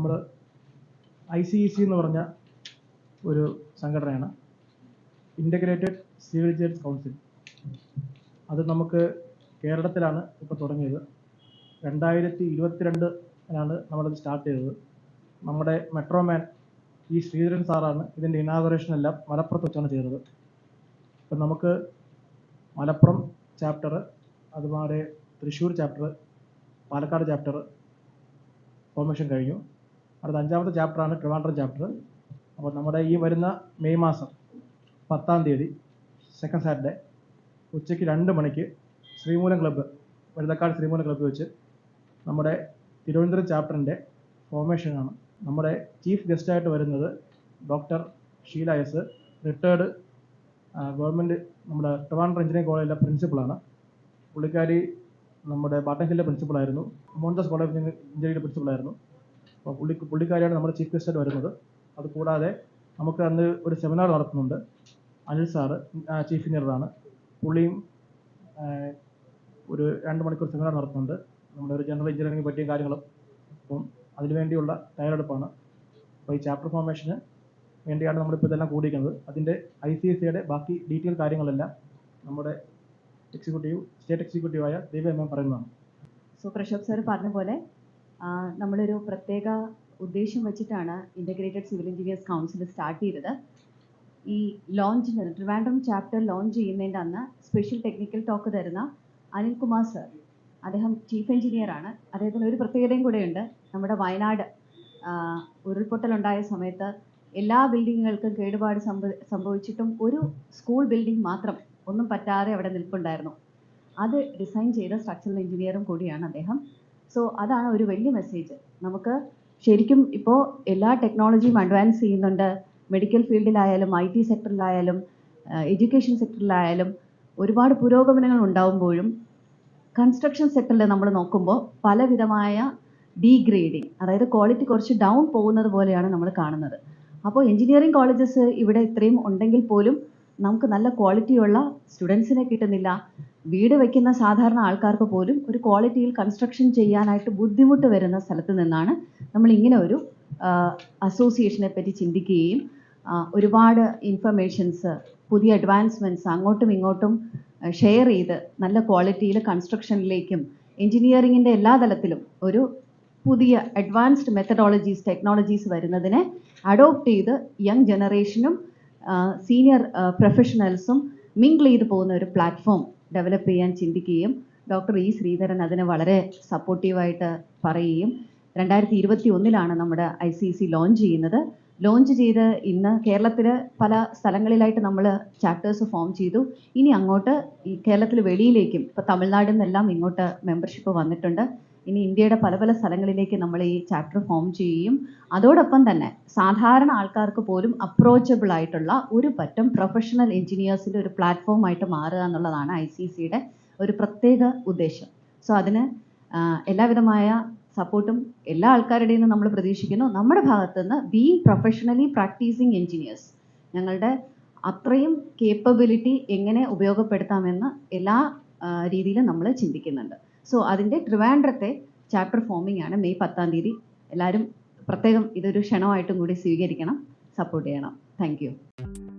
നമ്മൾ I C E C എന്ന് പറഞ്ഞ ഒരു സംഘടനയാണ് ഇന്റഗ്രേറ്റഡ് സിവിൽ ജഡ്ജ് കൗൺസിൽ അത് നമുക്ക് കേരളത്തിലാണ് ഇപ്പോൾ തുടങ്ങിയത്. രണ്ടായിരത്തി ഇരുപത്തിരണ്ടിലാണ് നമ്മളത് സ്റ്റാർട്ട് ചെയ്തത്. നമ്മുടെ മെട്രോമാൻ ഈ ശ്രീധരൻ സാറാണ് ഇതിന്റെ ഇനാഗുറേഷൻ എല്ലാം മലപ്പുറത്ത് വെച്ചാണ് ചെയ്തത്. അപ്പം നമുക്ക് മലപ്പുറം ചാപ്റ്റർ അതുപോലെ Thrissur chapter Palakkad chapter formation കഴിഞ്ഞു. അടുത്ത അഞ്ചാമത്തെ ചാപ്റ്ററാണ് ട്രിവാൻഡ്രം ചാപ്റ്റർ അപ്പോൾ നമ്മുടെ ഈ വരുന്ന മെയ് മാസം പത്താം തീയതി സെക്കൻഡ് സാറ്റർഡേ ഉച്ചയ്ക്ക് രണ്ട് മണിക്ക് ശ്രീമൂലം ക്ലബ്ബ് വഴുതക്കാട് ശ്രീമൂലം ക്ലബ്ബ് വെച്ച് നമ്മുടെ തിരുവനന്തപുരം ചാപ്റ്ററിന്റെ ഫോർമേഷനാണ് നമ്മുടെ ചീഫ് ഗസ്റ്റായിട്ട് വരുന്നത് doctor Sheela S retired government നമ്മുടെ ട്രിവാൻഡ്രം എഞ്ചിനീയറിംഗ് കോളേജിലെ പ്രിൻസിപ്പളാണ് പുള്ളിക്കാരി നമ്മുടെ ബാട്ടൻഹില്ലിലെ പ്രിൻസിപ്പളായിരുന്നു മോഹൻദാസ് കോളേജ് എഞ്ചിനീയറിംഗ് പ്രിൻസിപ്പളായിരുന്നു അപ്പോൾ പുള്ളി പുള്ളിക്കാരിയാണ് നമ്മുടെ ചീഫ് ഗസ്റ്റായിട്ട് വരുന്നത്. അതുകൂടാതെ നമുക്ക് അന്ന് ഒരു സെമിനാർ നടത്തുന്നുണ്ട്. അനിൽ സാറ് ചീഫ് എഞ്ചിനീയറാണ് പുള്ളിയും ഒരു രണ്ട് മണിക്കൂർ സെമിനാർ നടത്തുന്നുണ്ട്. നമ്മുടെ ഒരു ജനറൽ എഞ്ചിനീയറിംഗ് പറ്റിയ കാര്യങ്ങളും. അപ്പം അതിനുവേണ്ടിയുള്ള തയ്യാറെടുപ്പാണ്. അപ്പോൾ ഈ ചാപ്റ്റർ ഫോർമേഷന് വേണ്ടിയാണ് നമ്മളിപ്പോൾ ഇതെല്ലാം കൂടിയിരിക്കുന്നത്. അതിന്റെ ഐ സി എസ് സിയുടെ ബാക്കി ഡീറ്റെയിൽ കാര്യങ്ങളെല്ലാം നമ്മുടെ എക്സിക്യൂട്ടീവ് സ്റ്റേറ്റ് എക്സിക്യൂട്ടീവായ ദേവി എം പറയുന്നതാണ്. സോ പ്രശോഭ് സാർ പറഞ്ഞ പോലെ നമ്മളൊരു പ്രത്യേക ഉദ്ദേശം വെച്ചിട്ടാണ് integrated civil engineers council start ചെയ്തത്. ഈ ലോഞ്ചിന് ട്രിവാൻഡ്രം ചാപ്റ്റർ ലോഞ്ച് ചെയ്യുന്നതിന്റെ അന്ന് സ്പെഷ്യൽ ടെക്നിക്കൽ ടോക്ക് തരുന്ന അനിൽകുമാർ സർ അദ്ദേഹം ചീഫ് എഞ്ചിനീയർ ആണ്. അദ്ദേഹത്തിന് ഒരു പ്രത്യേകതയും കൂടെയുണ്ട്. നമ്മുടെ വയനാട് ഉരുൾപൊട്ടലുണ്ടായ സമയത്ത് എല്ലാ ബിൽഡിങ്ങുകൾക്കും കേടുപാട് സംഭവിച്ചിട്ടും ഒരു സ്കൂൾ ബിൽഡിംഗ് മാത്രം ഒന്നും പറ്റാതെ അവിടെ നിൽപ്പുണ്ടായിരുന്നു. അത് ഡിസൈൻ ചെയ്ത സ്ട്രക്ചറൽ എഞ്ചിനീയറും കൂടിയാണ് അദ്ദേഹം. സോ അതാണ് ഒരു വലിയ മെസ്സേജ് നമുക്ക് ശരിക്കും ഇപ്പോൾ എല്ലാ ടെക്നോളജിയും അഡ്വാൻസ് ചെയ്യുന്നുണ്ട്. മെഡിക്കൽ ഫീൽഡിലായാലും ഐ ടി സെക്ടറിലായാലും എഡ്യൂക്കേഷൻ സെക്ടറിലായാലും ഒരുപാട് പുരോഗമനങ്ങൾ ഉണ്ടാവുമ്പോഴും കൺസ്ട്രക്ഷൻ സെക്ടറിൽ നമ്മൾ നോക്കുമ്പോൾ പലവിധമായ ഡീഗ്രേഡിങ് അതായത് ക്വാളിറ്റി കുറച്ച് ഡൗൺ പോകുന്നത് പോലെയാണ് നമ്മൾ കാണുന്നത്. അപ്പോൾ എഞ്ചിനീയറിംഗ് കോളേജസ് ഇവിടെ ഇത്രയും ഉണ്ടെങ്കിൽ പോലും നമുക്ക് നല്ല ക്വാളിറ്റിയുള്ള സ്റ്റുഡൻസിനെ കിട്ടുന്നില്ല. വീട് വയ്ക്കുന്ന സാധാരണ ആൾക്കാർക്ക് പോലും ഒരു ക്വാളിറ്റിയിൽ കൺസ്ട്രക്ഷൻ ചെയ്യാനായിട്ട് ബുദ്ധിമുട്ട് വരുന്ന സ്ഥലത്ത് നിന്നാണ് നമ്മൾ ഇങ്ങനെ ഒരു അസോസിയേഷനെ പറ്റി ചിന്തിക്കുകയും ഒരുപാട് ഇൻഫർമേഷൻസ് പുതിയ അഡ്വാൻസ്മെന്റ്സ് അങ്ങോട്ടും ഇങ്ങോട്ടും ഷെയർ ചെയ്ത് നല്ല ക്വാളിറ്റിയിൽ കൺസ്ട്രക്ഷനിലേക്കും എഞ്ചിനീയറിങ്ങിന്റെ എല്ലാ തലത്തിലും ഒരു പുതിയ അഡ്വാൻസ്ഡ് മെത്തഡോളജീസ് ടെക്നോളജീസ് വരുന്നതിനെ അഡോപ്റ്റ് ചെയ്ത് യങ് ജനറേഷനും സീനിയർ പ്രൊഫഷണൽസും മിങ്കിൾ ചെയ്ത് പോകുന്ന ഒരു പ്ലാറ്റ്ഫോം ഡെവലപ്പ് ചെയ്യാൻ ചിന്തിക്കുകയും ഡോക്ടർ ഇ ശ്രീധരൻ അതിനെ വളരെ സപ്പോർട്ടീവായിട്ട് പറയുകയും രണ്ടായിരത്തി ഇരുപത്തി ഒന്നിലാണ് നമ്മുടെ ഐ സി സി ലോഞ്ച് ചെയ്യുന്നത്. ലോഞ്ച് ചെയ്ത് ഇന്ന് കേരളത്തിൽ പല സ്ഥലങ്ങളിലായിട്ട് നമ്മൾ ചാപ്റ്റേഴ്സ് ഫോം ചെയ്തു. ഇനി അങ്ങോട്ട് ഈ കേരളത്തിൽ വെളിയിലേക്കും ഇപ്പോൾ തമിഴ്നാടിൽ നിന്നെല്ലാം ഇങ്ങോട്ട് മെമ്പർഷിപ്പ് വന്നിട്ടുണ്ട്. ഇനി ഇന്ത്യയുടെ പല പല സ്ഥലങ്ങളിലേക്ക് നമ്മൾ ഈ ചാപ്റ്റർ ഫോം ചെയ്യുകയും അതോടൊപ്പം തന്നെ സാധാരണ ആൾക്കാർക്ക് പോലും അപ്രോച്ചബിൾ ആയിട്ടുള്ള ഒരു പറ്റം പ്രൊഫഷണൽ എഞ്ചിനീയേഴ്സിന്റെ ഒരു പ്ലാറ്റ്ഫോം ആയിട്ട് മാറുക എന്നുള്ളതാണ് ഐ സി സിയുടെ ഒരു പ്രത്യേക ഉദ്ദേശം. സോ അതിന് എല്ലാവിധമായ സപ്പോർട്ടും എല്ലാ ആൾക്കാരുടെയും നമ്മൾ പ്രതീക്ഷിക്കുന്നു. നമ്മുടെ ഭാഗത്ത് നിന്ന് ബീങ് പ്രൊഫഷണലി പ്രാക്ടീസിങ് എഞ്ചിനീയേഴ്സ് ഞങ്ങളുടെ അത്രയും കേപ്പബിലിറ്റി എങ്ങനെ ഉപയോഗപ്പെടുത്താമെന്ന് എല്ലാ രീതിയിലും നമ്മൾ ചിന്തിക്കുന്നുണ്ട്. സോ അതിന്റെ ട്രിവാൻഡ്രത്തെ ചാപ്റ്റർ ഫോമിംഗ് ആണ്. മെയ് പത്താം തീയതി. എല്ലാവരും പ്രത്യേകം ഇതൊരു ക്ഷണമായിട്ടും കൂടി സ്വീകരിക്കണം. സപ്പോർട്ട് ചെയ്യണം. താങ്ക്